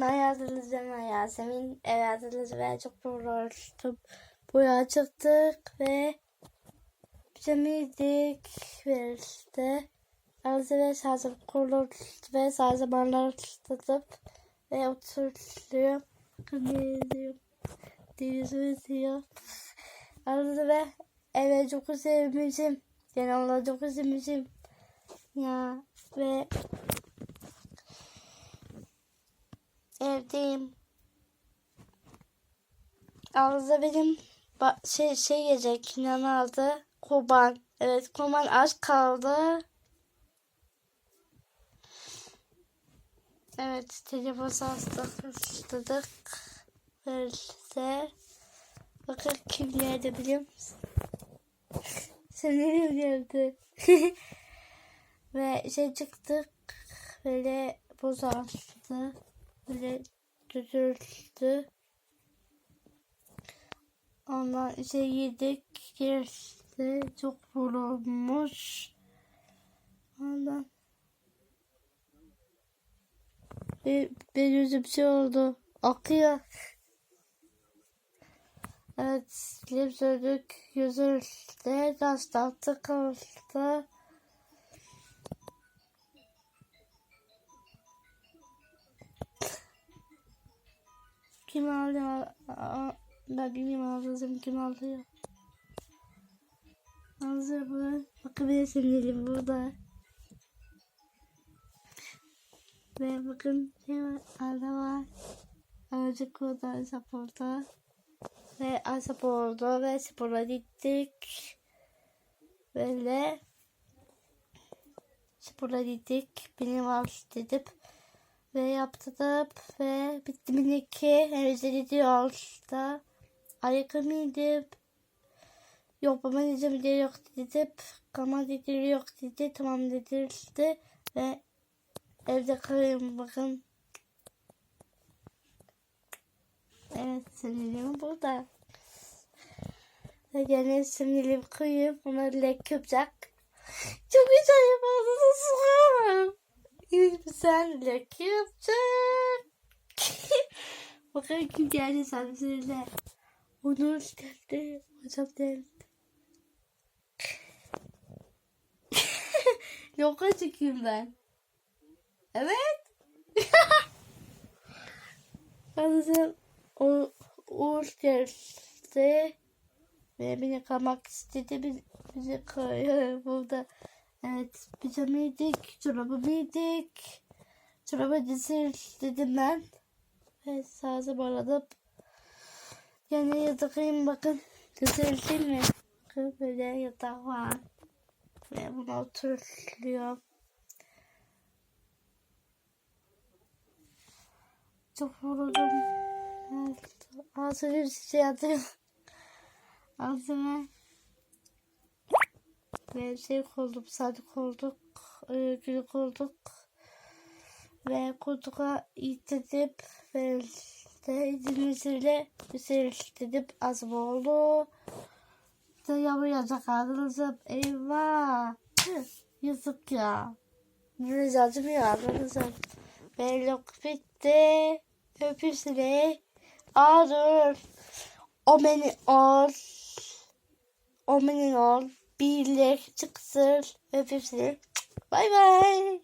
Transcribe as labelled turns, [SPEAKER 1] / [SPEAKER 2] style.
[SPEAKER 1] Hayatınızda Yasemin, hayatınızda ve çok uğraştım. Buraya çıktık ve bitemiydik ve işte arası ve sazım kuruluş ve sağ zamanlar tutup ve oturuyor. Dinliyorum. Dinliyorum. Arası ve evet çok sevmişim. Genel olarak çok sevmişim. Ya ve evdeyim. Arada benim şey şey yiyecek ne aldı? Kurban. Evet kurban az kaldı. Evet telefon sastırdık. Verirse. Bakın kim geldi biliyor musun? Senin geldi. Ve şey çıktık. Böyle buz açtı. Böyle düzüldü. Ondan şey yedik. Geçti. Çok vurulmuş. Ondan bir, bir yüzüm şey oldu. Akıyor. Evet, lim sürdük. Yüzülde taştan tıkıldı. Kim aldı? Ben bilmiyorum ağzım kim alıyor. Ağzı bu. Bakabilirsin elim burada. Ve bakın şey var. Arada var. Aracık burada sporda. Ve sporda ve spora gittik. Böyle spora gittik. Benim var dedim. Ve yaptırıp ve bitti minik henüz gidiyor işte. Ayakkabıydım. Yok baba dedim de yok dedim. Kama dedi yok dedi. Tamam dedi işte. Ve evde kalayım bakın. Evet sinirim burada. Ve gene sinirim koyup ona lek yapacak. Çok güzel yapardınız. Lek yapacak. Bakın kim geldi sabzirle. Onur geldi. Hocam geldi. Yok çıkayım ben. Evet. Bazen o Uğur geldi. Ve beni kalmak istedi. Biz, bizi koyuyor burada. Evet. Pijama yedik. Çorabı yedik. Çorabı dizir dedim ben. Ve sağızı bağladım. Yani yatağım bakın. Dizildim mi? Bakın böyle yatak var. Ve bunu oturuyor. Çok vuruldum. Evet. Ağzına bir şey atıyor. Ağzına. Ve şey koydum. Sadık olduk. Gülük olduk. Ve koltuğa ittirip ve işte izimizle üstelik az oldu. İşte yamayacak arkadaşım. Eyvah. Yazık ya. Biraz acımıyor arkadaşım. Vlog bitti. Öpüsüne. Aa dur. O beni ol. O beni ol. Birlik çıksın. Öpüsüne. Bay bay.